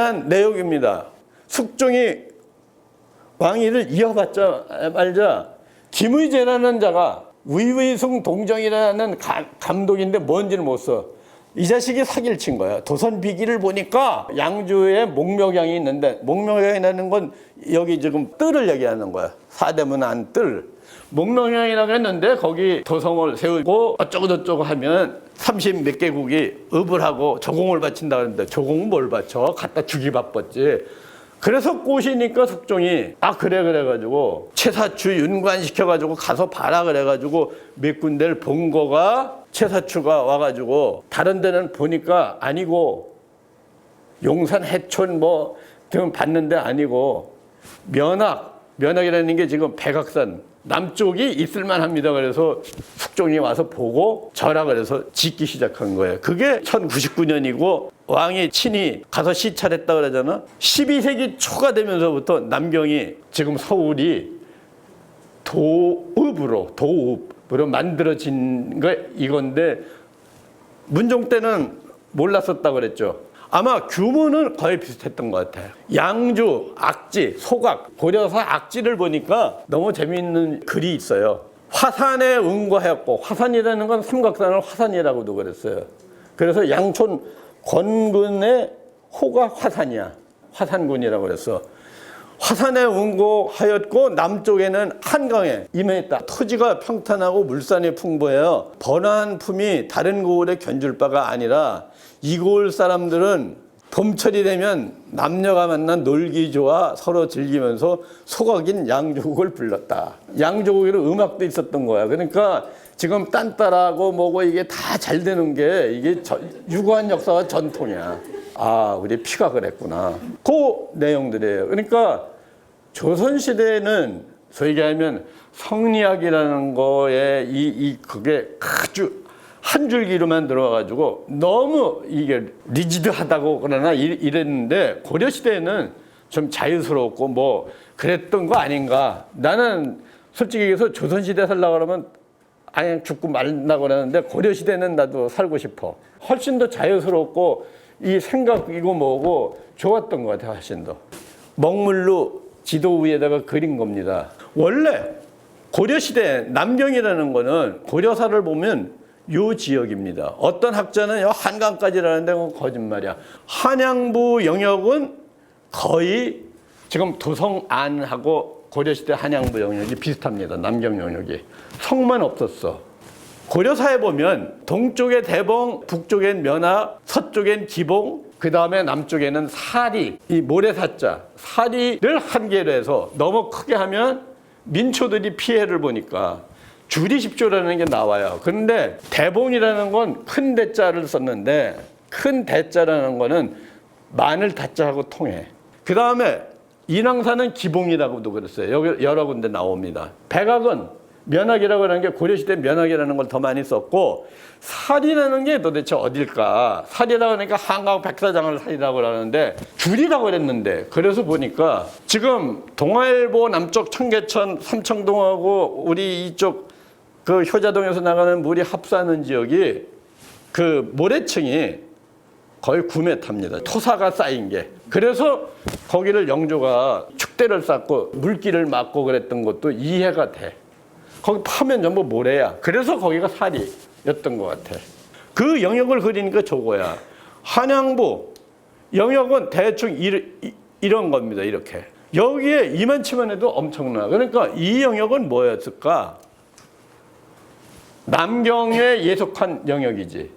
대한 내용입니다. 숙종이 왕위를 이어받자 말자 김의재라는 자가 위의승 동정이라는 가- 감독인데 뭔지를 못 써. 이 자식이 사기를 친 거야. 도선 비기를 보니까 양주에 목묘경이 있는데 목묘경이라는 건 여기 지금 뜰을 얘기하는 거야. 사대문 안 뜰. 목묘경이라고 했는데 거기 도성을 세우고 어쩌고 저쩌고 하면 30 몇 개국이 읍을 하고 조공을 바친다 그러는데 조공은 뭘 바쳐? 갖다 주기 바빴지. 그래서 꼬시니까 숙종이 아 그래 그래 가지고 최사추 윤관시켜 가지고 가서 봐라 그래 가지고 몇 군데를 본 거가 최사추가 와가지고 다른 데는 보니까 아니고 용산 해촌 뭐 등 봤는데 아니고 면학 면학이라는 게 지금 백악산 남쪽이 있을만 합니다. 그래서 숙종이 와서 보고 저라 그래서 짓기 시작한 거예요. 그게 1099년이고 왕이 친히 가서 시찰했다 그러잖아. 12세기 초가 되면서부터 남경이 지금 서울이 도읍으로 도읍으로 만들어진 거 이건데 문종 때는 몰랐었다 그랬죠. 아마 규모는 거의 비슷했던 것 같아요. 양주, 악지, 소각, 고려사 악지를 보니까 너무 재미있는 글이 있어요. 화산에 응거하였고 화산이라는 건 삼각산을 화산이라고도 그랬어요. 그래서 양촌 권근의 호가 화산이야. 화산군이라고 그랬어. 화산에 운고하였고 남쪽에는 한강에 임했다. 토지가 평탄하고 물산이 풍부해요. 번화한 품이 다른 고을에 견줄 바가 아니라 이 고을 사람들은 봄철이 되면 남녀가 만난 놀기 좋아 서로 즐기면서 소각인 양조국을 불렀다. 양조국에는 음악도 있었던 거야. 그러니까 지금 딴따라고 뭐고 이게 다 잘 되는 게 이게 저- 유구한 역사와 전통이야. 아, 우리 피가 그랬구나. 그 내용들이에요. 그러니까 조선시대에는 소위 하면 성리학이라는 거에 이, 이, 그게 아주 한 줄기로만 들어와가지고 너무 이게 리지드하다고 그러나 이- 이랬는데 고려시대에는 좀 자유스럽고 뭐 그랬던 거 아닌가. 나는 솔직히 얘기해서 조선시대 살려고 그러면 아예 죽고 말라고 그러는데 고려시대는 나도 살고 싶어. 훨씬 더 자유스럽고 이 생각이고 뭐고 좋았던 것 같아, 훨씬 더. 먹물로 지도 위에다가 그린 겁니다. 원래 고려시대 남경이라는 거는 고려사를 보면 요 지역입니다. 어떤 학자는 요 한강까지라는데 그건 거짓말이야. 한양부 영역은 거의 지금 도성 안하고 고려시대 한양부 영역이 비슷합니다. 남경 영역이. 성만 없었어. 고려사에 보면 동쪽에 대봉, 북쪽엔 면학, 서쪽엔 기봉, 그 다음에 남쪽에는 사리, 이 모래사자, 사리를 한 개로 해서 너무 크게 하면 민초들이 피해를 보니까 주리십조라는 게 나와요. 그런데 대봉이라는 건 큰 대자를 썼는데 큰 대자라는 거는 마늘 다자하고 통해. 그 다음에 인왕산은 기봉이라고도 그랬어요. 여기 여러 군데 나옵니다. 백악은 면학이라고 하는 게 고려시대 면학이라는 걸 더 많이 썼고 살이라는 게 도대체 어딜까? 살이라고 하니까 한강 백사장을 살이라고 하는데 줄이라고 그랬는데 그래서 보니까 지금 동아일보 남쪽 청계천 삼청동하고 우리 이쪽 그 효자동에서 나가는 물이 합사하는 지역이 그 모래층이 거의 9m입니다. 토사가 쌓인 게. 그래서 거기를 영조가 축대를 쌓고 물길을 막고 그랬던 것도 이해가 돼. 거기 파면 전부 모래야. 그래서 거기가 살이였던 것 같아. 그 영역을 그리니까 저거야. 한양부 영역은 대충 이, 이- 이런 겁니다. 이렇게. 여기에 이만치만 해도 엄청나. 그러니까 이 영역은 뭐였을까? 남경에 예속한 영역이지.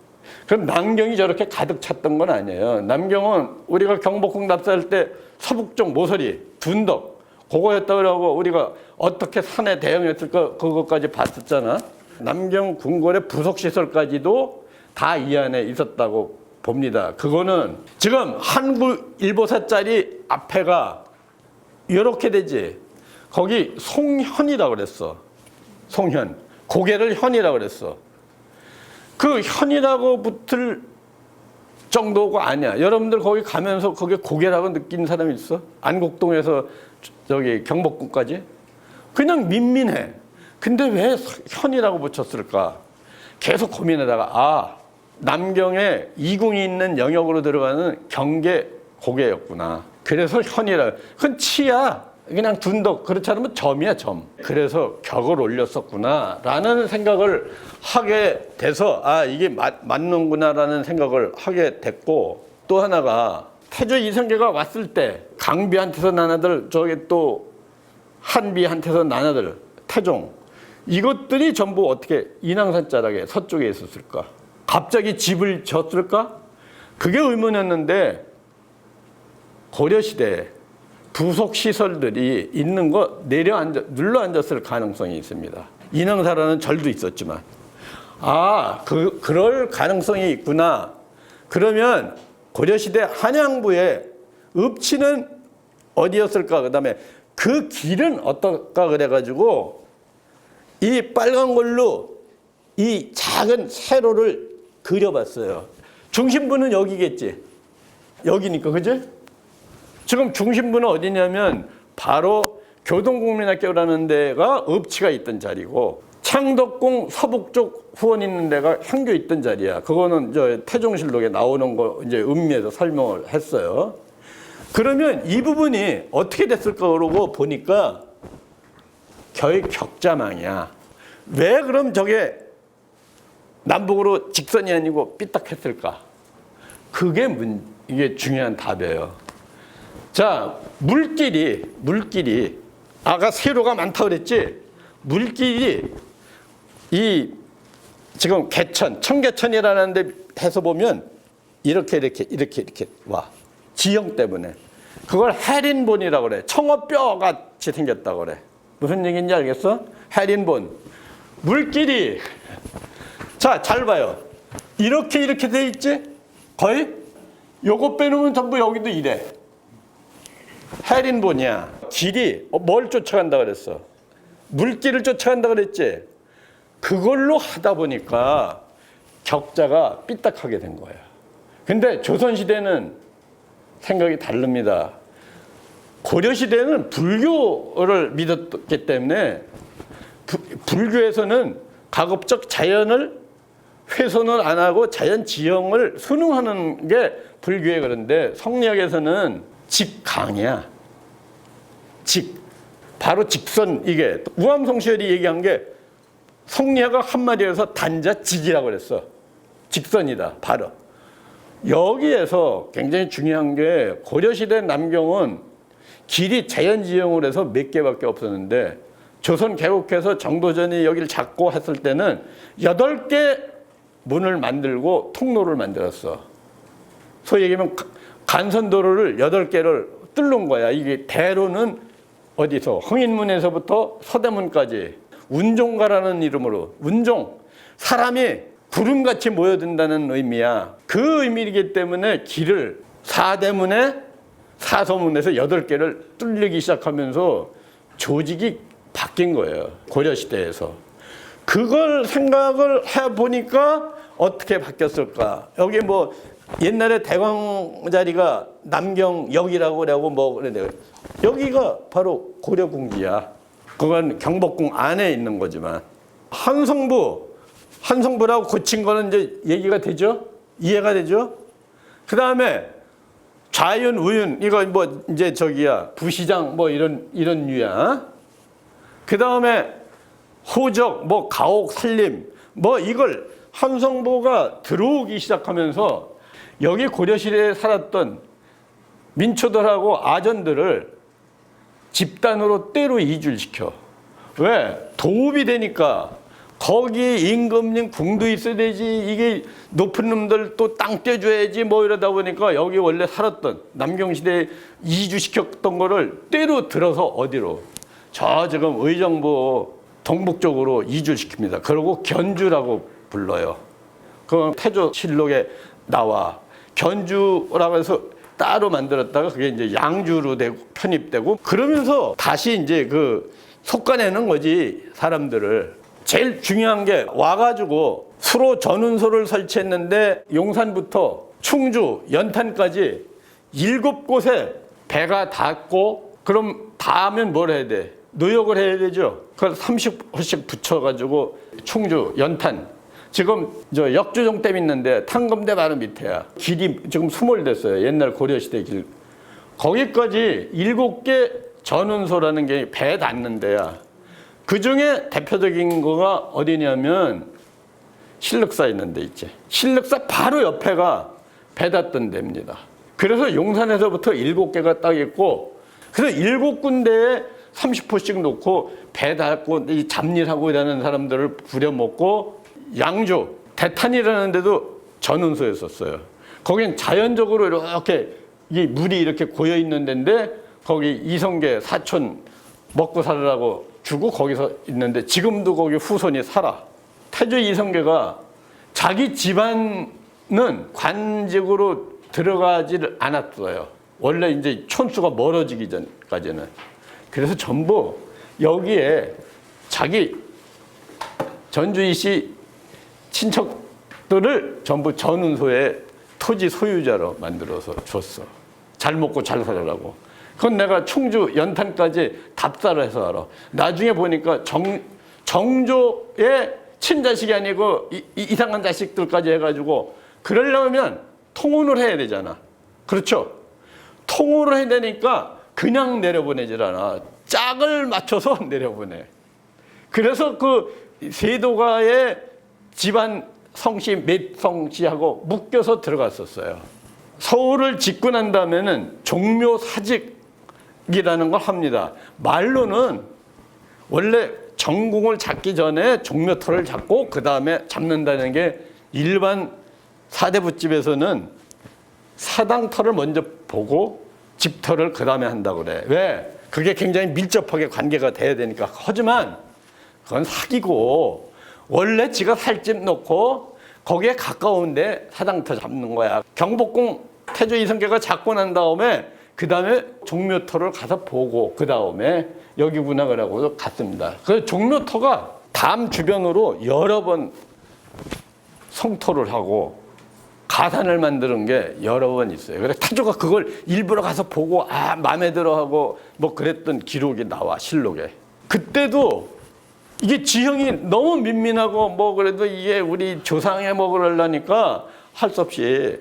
그럼 남경이 저렇게 가득 찼던 건 아니에요. 남경은 우리가 경복궁 납사할 때 서북쪽 모서리, 둔덕, 그거였다 그러고 우리가 어떻게 산에 대응했을까 그것까지 봤었잖아. 남경 궁궐의 부속 시설까지도 다 이 안에 있었다고 봅니다. 그거는 지금 한국 일보사짜리 앞에가 이렇게 되지. 거기 송현이라고 그랬어. 송현. 고개를 현이라고 그랬어. 그 현이라고 붙을 정도가 아니야. 여러분들 거기 가면서 거기 고개라고 느낀 사람이 있어? 안국동에서 저기 경복궁까지? 그냥 민민해. 근데 왜 현이라고 붙였을까? 계속 고민하다가 아 남경에 이궁이 있는 영역으로 들어가는 경계 고개였구나. 그래서 현이라 그건 치야. 그냥 둔덕 그렇지 않으면 점이야 점. 그래서 격을 올렸었구나 라는 생각을 하게 돼서 아 이게 맞, 맞는구나 라는 생각을 하게 됐고 또 하나가 태조 이성계가 왔을 때 강비한테서 난 아들 저기 또 한비한테서 난 아들 태종 이것들이 전부 어떻게 인왕산 자락에 서쪽에 있었을까? 갑자기 집을 졌을까? 그게 의문이었는데 고려시대에 부속 시설들이 있는 거 내려앉아 눌러 앉았을 가능성이 있습니다. 인왕사라는 절도 있었지만 아, 그 그럴 가능성이 있구나. 그러면 고려시대 한양부의 읍치는 어디였을까? 그다음에 그 길은 어떨까 그래가지고 이 빨간 걸로 이 작은 세로를 그려봤어요. 중심부는 여기겠지. 여기니까 그지? 지금 중심부는 어디냐면 바로 교동국민학교라는 데가 읍치가 있던 자리고 창덕궁 서북쪽 후원 있는 데가 향교 있던 자리야. 그거는 저 태종실록에 나오는 거 이제 음미에서 설명을 했어요. 그러면 이 부분이 어떻게 됐을까 그러고 보니까 거의 격자망이야. 왜 그럼 저게 남북으로 직선이 아니고 삐딱했을까? 그게 문, 이게 중요한 답이에요. 자, 물길이, 물길이, 아까 세로가 많다 그랬지? 물길이 이 지금 개천, 청계천이라는 데 해서 보면 이렇게, 이렇게, 이렇게, 이렇게 와. 지형 때문에. 그걸 해린본이라고 그래. 청어뼈 같이 생겼다고 그래. 무슨 얘기인지 알겠어? 해린본. 물길이. 자, 잘 봐요. 이렇게, 이렇게 돼 있지? 거의? 요거 빼놓으면 전부 여기도 이래. 해린본이야. 길이 어, 뭘 쫓아간다 그랬어? 물길을 쫓아간다 그랬지? 그걸로 하다 보니까 격자가 삐딱하게 된 거야. 근데 조선시대는 생각이 다릅니다. 고려시대는 불교를 믿었기 때문에 부- 불교에서는 가급적 자연을 훼손을 안 하고 자연 지형을 순응하는 게 불교의 그런데 성리학에서는 직강이야. 직. 바로 직선 이게 우암성시열이 얘기한 게 성리학을 한마디에서 단자직이라고 그랬어. 직선이다. 바로. 여기에서 굉장히 중요한 게 고려시대 남경은 길이 자연지형으로 해서 몇 개밖에 없었는데 조선 개국해서 정도전이 여기를 잡고 했을 때는 여덟 개 문을 만들고 통로를 만들었어. 소위 얘기하면 가- 간선도로를 여덟 개를 뚫는 거야. 이게 대로는 어디서 흥인문에서부터 서대문까지 운종가라는 이름으로 운종 사람이 구름같이 모여든다는 의미야. 그 의미이기 때문에 길을 사대문에 사서문에서 여덟 개를 뚫리기 시작하면서 조직이 바뀐 거예요. 고려시대에서. 그걸 생각을 해 보니까 어떻게 바뀌었을까? 여기 뭐 옛날에 대왕 자리가 남경역이라고 그래고 뭐 그래 여기가 바로 고려궁지야. 그건 경복궁 안에 있는 거지만 한성부 한성부라고 고친 거는 이제 얘기가 되죠? 이해가 되죠? 그 다음에 좌윤, 우윤 이거 뭐 이제 저기야 부시장 뭐 이런 이런 유야. 그 다음에 호적, 뭐 가옥, 살림, 뭐 이걸 한성보가 들어오기 시작하면서 여기 고려시대에 살았던 민초들하고 아전들을 집단으로 때로 이주시켜. 왜? 도읍이 되니까 거기 임금님 궁도 있어야 되지. 이게 높은 놈들 또 땅 떼줘야지 뭐 이러다 보니까 여기 원래 살았던 남경시대에 이주시켰던 거를 때로 들어서 어디로? 저 지금 의정부 동북 쪽으로 이주시킵니다. 그리고 견주라고 불러요. 그 태조 실록에 나와 견주라고 해서 따로 만들었다가 그게 이제 양주로 되고 편입되고 그러면서 다시 이제 그 속가내는 거지 사람들을 제일 중요한 게 와가지고 수로 전운소를 설치했는데 용산부터 충주 연탄까지 일곱 곳에 배가 닿고 그럼 닿으면 뭘 해야 돼? 노역을 해야 되죠. 그걸 30호씩 붙여가지고 충주 연탄 지금 저 역주종댐 있는데 탕검대 바로 밑에야. 길이 지금 수몰됐어요. 옛날 고려시대 길. 거기까지 일곱 개 전운소라는 게배 닿는 데야. 그 중에 대표적인 거가 어디냐면 신륵사 있는 데 있지. 신륵사 바로 옆에가 배 닿던 데입니다. 그래서 용산에서부터 일곱 개가 딱 있고, 그래서 일곱 군데에 30호씩 놓고 배 닿고 이 잡일하고 이러는 사람들을 부려먹고 양주, 대탄이라는 데도 전운소였었어요. 거긴 자연적으로 이렇게 이 물이 이렇게 고여 있는 데인데 거기 이성계 사촌 먹고 살으라고 주고 거기서 있는데 지금도 거기 후손이 살아. 태조 이성계가 자기 집안은 관직으로 들어가지를 않았어요. 원래 이제 촌수가 멀어지기 전까지는. 그래서 전부 여기에 자기 전주희 씨 친척들을 전부 전운소의 토지 소유자로 만들어서 줬어. 잘 먹고 잘 살으라고. 그건 내가 충주 연탄까지 답사를 해서 알아. 나중에 보니까 정, 정조의 친자식이 아니고 이, 이- 이 상한 자식들까지 해가지고 그러려면 통혼을 해야 되잖아. 그렇죠? 통혼을 해야 되니까 그냥 내려보내질 않아. 짝을 맞춰서 내려보내. 그래서 그 세도가의 집안 성씨 몇 성씨하고 묶여서 들어갔었어요. 서울을 짓고 난 다음에는 종묘 사직이라는 걸 합니다. 말로는 원래 전궁을 잡기 전에 종묘터를 잡고 그 다음에 잡는다는 게 일반 사대부집에서는 사당터를 먼저 보고 집터를 그 다음에 한다고 그래. 왜? 그게 굉장히 밀접하게 관계가 돼야 되니까. 하지만 그건 사기고 원래 지가 살집 놓고 거기에 가까운데 사당터 잡는 거야. 경복궁 태조 이성계가 잡고 난 다음에 그 다음에 종묘터를 가서 보고 그 다음에 여기구나 그러고 갔습니다. 그 종묘터가 담 주변으로 여러 번 성토를 하고 가산을 만드는 게 여러 번 있어요. 그래서 태조가 그걸 일부러 가서 보고 아 마음에 들어하고 뭐 그랬던 기록이 나와 실록에. 그때도 이게 지형이 너무 민민하고 뭐 그래도 이게 우리 조상의 뭐 그러려니까 할 수 없이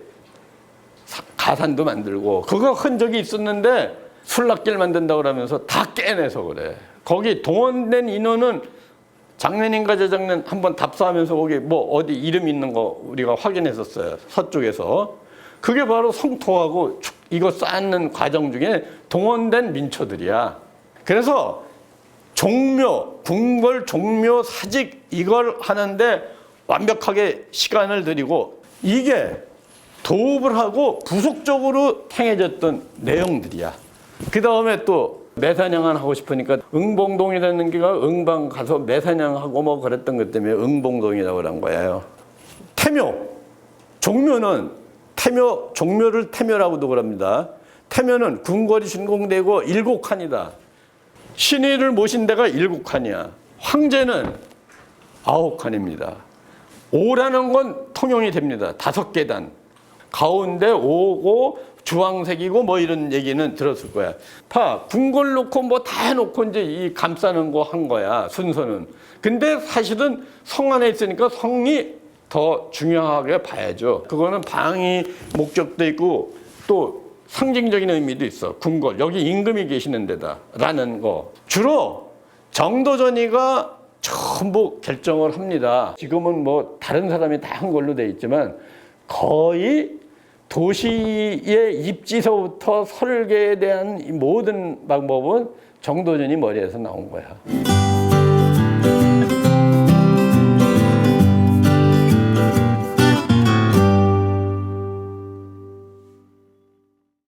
사- 가산도 만들고 그거 흔적이 있었는데 술락길 만든다 그러면서 다 깨내서 그래. 거기 동원된 인원은 장례인가 재장례 한번 답사하면서 거기 뭐 어디 이름 있는 거 우리가 확인했었어요. 서쪽에서. 그게 바로 성토하고 축- 이거 쌓는 과정 중에 동원된 민초들이야. 그래서 종묘, 궁궐 종묘 사직 이걸 하는데 완벽하게 시간을 들이고 이게 도읍을 하고 부속적으로 행해졌던 내용들이야. 그 다음에 또 매사냥을 하고 싶으니까 응봉동이라는 게가 응방 가서 매사냥하고 뭐 그랬던 것 때문에 응봉동이라고 그런 거예요. 태묘, 종묘는 태묘, 종묘를 태묘라고도 그럽니다. 태묘는 궁궐이 준공되고 일곱 칸이다. 신의를 모신 데가 일곱 칸이야. 황제는 아홉 칸입니다. 오라는 건 통용이 됩니다. 다섯 계단. 가운데 오고 주황색이고 뭐 이런 얘기는 들었을 거야. 파 궁궐 놓고 뭐 다 해놓고 이제 이 감싸는 거 한 거야 순서는. 근데 사실은 성 안에 있으니까 성이 더 중요하게 봐야죠. 그거는 방위 목적도 있고 또 상징적인 의미도 있어. 궁궐 여기 임금이 계시는 데다라는 거. 주로 정도전이가 전부 결정을 합니다. 지금은 뭐 다른 사람이 다 한 걸로 돼 있지만 거의 도시의 입지서부터 설계에 대한 이 모든 방법은 정도전이 머리에서 나온 거야.